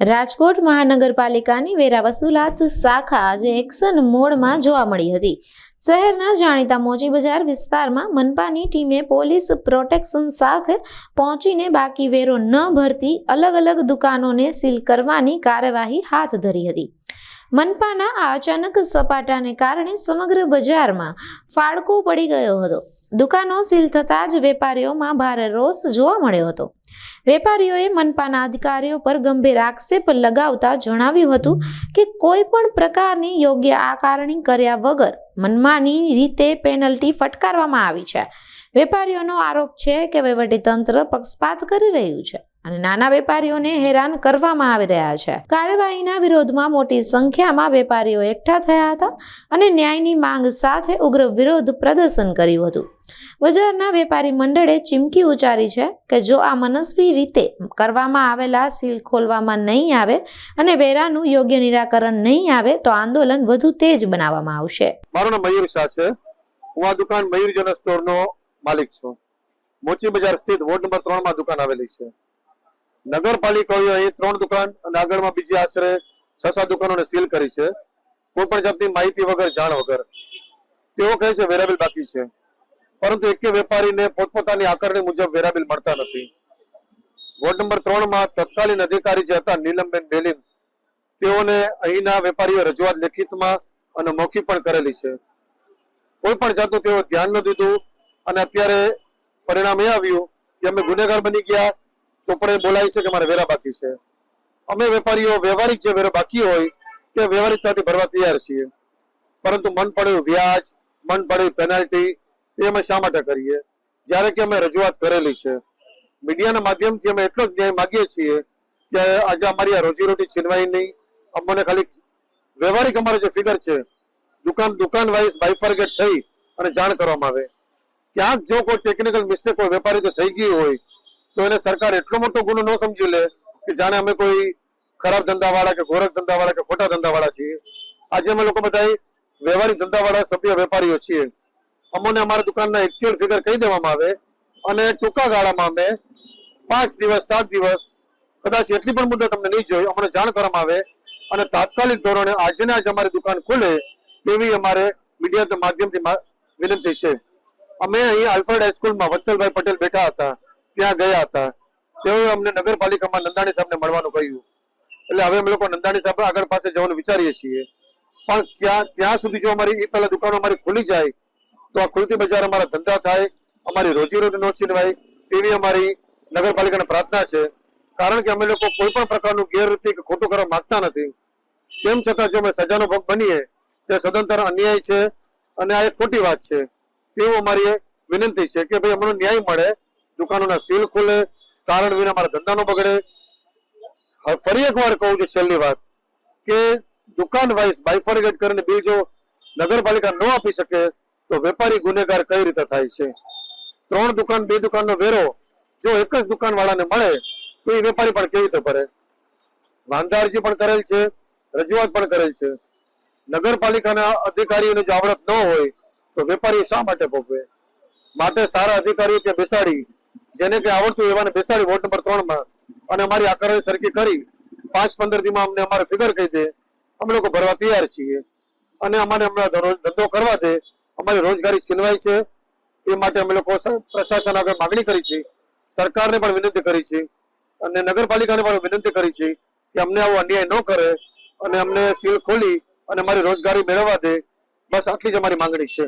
રાજકોટ મહાનગરપાલિકાની વેરા વસૂલાત શાખા આજે એક્શન મોડમાં જોવા મળી હતી. શહેરના જાણીતા મોજી બજાર વિસ્તારમાં મનપાની ટીમે પોલીસ પ્રોટેક્શન સાથે પહોંચીને બાકી વેરો ન ભરતી અલગ અલગ દુકાનોને સીલ કરવાની કાર્યવાહી હાથ ધરી હતી. મનપાના આ અચાનક સપાટાને કારણે સમગ્ર બજારમાં ફાળકો પડી ગયો હતો. દુકાનો સીલ થતાં જ વેપારીઓમાં ભારે રોષ જોવા મળ્યો હતો. વેપારીઓએ મનપાના અધિકારીઓ પર ગંભીર આક્ષેપ લગાવતા જણાવ્યું હતું કે કોઈ પણ પ્રકારની યોગ્ય આકારણી કર્યા વગર મનમાની રીતે પેનલ્ટી ફટકારવામાં આવી છે. વેપારીઓનો આરોપ છે કે વહીવટીતંત્ર પક્ષપાત કરી રહ્યું છે અને નાના વેપારીઓને હેરાન કરવામાં આવી રહ્યા છે. કાર્યવાહીના વિરોધમાં મોટી સંખ્યામાં વેપારીઓ એકઠા થયા હતા અને ન્યાયની માંગ સાથે ઉગ્ર વિરોધ પ્રદર્શન કર્યું હતું. બજારના વેપારી મંડળે ચીમકી ઉચ્ચારી છે કે જો આ મનસ્વી રીતે કરવામાં આવેલા સીલ ખોલવામાં નહીં આવે અને વેરાનું યોગ્ય નિરાકરણ નહીં આવે, તો આંદોલન વધુ તેજ બનાવવામાં આવશે. મારું નામ મયુર શાહ છે. હું આ દુકાન મયુર જનરલ સ્ટોરનો માલિક છું. મોચી બજાર સ્થિત વોર્ડ નંબર ત્રણમાં દુકાન આવેલી છે. નગરપાલિકાએ અહીં ત્રણ દુકાન અને આગળમાં બીજી આશરે છ સાત દુકાનોને સીલ કરી છે. કોઈ પણ જાતની માહિતી વગર જાણ વગર. તેઓ કહે છે વેરાબિલ બાકી છે. પરંતુ એક વેપારીને પોતપોતાની આકારણી મુજબ વેરાબિલ મળતા નથી. વોર્ડ નંબર ત્રણમાં તત્કાલીન અધિકારી જે હતા, નીલમબેન બેલીન, તેઓને અહીંના વેપારીઓ રજૂઆત લેખિતમાં અને મૌખિક પણ કરેલી છે. કોઈ પણ જાતનું તેઓ ધ્યાન ન દીધું અને અત્યારે પરિણામ એ આવ્યું કે અમે ગુનેગાર બની ગયા, ચોપડે બોલાય છે કે મારે વેરા બાકી છે. અમે વેપારીઓ વ્યવહારિક જે વેરો બાકી હોય, તે વ્યવહારિકતાથી ભરવા તૈયાર છીએ. પરંતુ મન પડ્યું વ્યાજ, મન પડ્યું પેનલ્ટી તે અમે શા માટે કરીએ? જ્યારે કે અમે રજૂઆત કરેલી છે. મીડિયાના માધ્યમથી અમે એટલો જ ન્યાય માગીએ છીએ કે આજે અમારી આ રોજીરોટી છીનવાય નહીં. અમને ખાલી વ્યવહારિક અમારો જે ફિગર છે, દુકાન દુકાન વાઇઝ બાયફર્ગેટ થઈ અને જાણ કરવામાં આવે. ક્યાંક જો કોઈ ટેકનિકલ મિસ્ટેક કોઈ વેપારી તો થઈ ગઈ હોય, તો એને સરકાર એટલો મોટો ગુનો ન સમજી લે કે જાણે અમે કોઈ ખરાબ ધંધાવાળા કે ગોરખ ધંધાવાળા કે ખોટા ધંધાવાળા છીએ. આજે અમે લોકો બધા વ્યવહારિક ધંધાવાળા સભ્ય વેપારીઓ છીએ. અમને અમારા દુકાનના એકચ્યુઅલ ફિગર કહી દેવામાં આવે. અને ટૂંકા ગાળામાં અમે પાંચ દિવસ, સાત દિવસ, કદાચ એટલી પણ મુદત અમને નહીં જોઈ, અમને જાણ કરવામાં આવે. અને તાત્કાલિક ધોરણે આજે ને આજે અમારી દુકાન ખુલે તેવી અમારે મીડિયા માધ્યમથી વિનંતી છે. અમે અહીં આલ્ફ્રેડ હાઈસ્કૂલમાં વત્સલભાઈ પટેલ બેઠા હતા, ત્યાં ગયા હતા. તેઓએ અમને નગરપાલિકામાં નંદાણી સાહેબને મળવાનું કહ્યું. એટલે હવે અમે લોકો નંદાણી સાહેબ આગળ પાસે જવાનું વિચારીએ છીએ. પણ ત્યાં ત્યાં સુધી જો અમારી, એ પહેલા દુકાનો અમારી ખુલી જાય તો આ ખુલતી બજાર અમારા ધંધા થાય, અમારી રોજીરોટી નો છીનવાય, તેવી અમારી નગરપાલિકાને પ્રાર્થના છે. કારણ કે અમે લોકો કોઈ પણ પ્રકારનું ગેરરીતિ કે ખોટું કરવા માંગતા નથી. તેમ છતાં જો અમે સજાનો ભોગ બનીએ, તે સદંતર અન્યાય છે અને આ એક ખોટી વાત છે. તેવું અમારી વિનંતી છે કે ભાઈ અમને ન્યાય મળે, દુકાનોના સીલ ખુલે, કારણ વિના અમારા ધંધા નો બગડે ફરી એકવાર કહું છું છેલ્લી વાત કે દુકાન વાઇઝ બાયફોર્ગેટ કરીને બિલ જો નગરપાલિકા ન આપી શકે તો વેપારી ગુનેગાર કઈ રીતે થાય છે? ત્રણ દુકાન, બે દુકાનનો વેરો, જો એક જ દુકાન મળે, તો એ વેપારી પણ કેવી રીતે ભરે? વાંધા અરજી પણ કરેલ છે, રજૂઆત પણ કરેલ છે. નગરપાલિકાના અધિકારીઓને જો આવડત ન હોય, તો વેપારી શા માટે ભોગવે? માટે સારા અધિકારીઓ ત્યાં બેસાડી, જેને કે આવડતું એવાને બેસાડી વોર્ડ નંબર ત્રણમાં અને અમારી આકારણી સરખી કરી. પાંચ પંદર દીમાં અમને અમારે ફિગર કહી દે. અમે લોકો ભરવા તૈયાર છીએ. અને અમારે હમણાં ધંધો કરવા દે. અમારી રોજગારી છીનવાય છે. એ માટે અમે લોકો પ્રશાસન આગળ માગણી કરી છે. સરકારને પણ વિનંતી કરી છે. અને નગરપાલિકાને પણ વિનંતી કરી છે કે અમને આવો અન્યાય ન કરે અને અમને સીલ ખોલી અને અમારી રોજગારી મેળવવા દે. બસ આટલી જ અમારી માંગણી છે.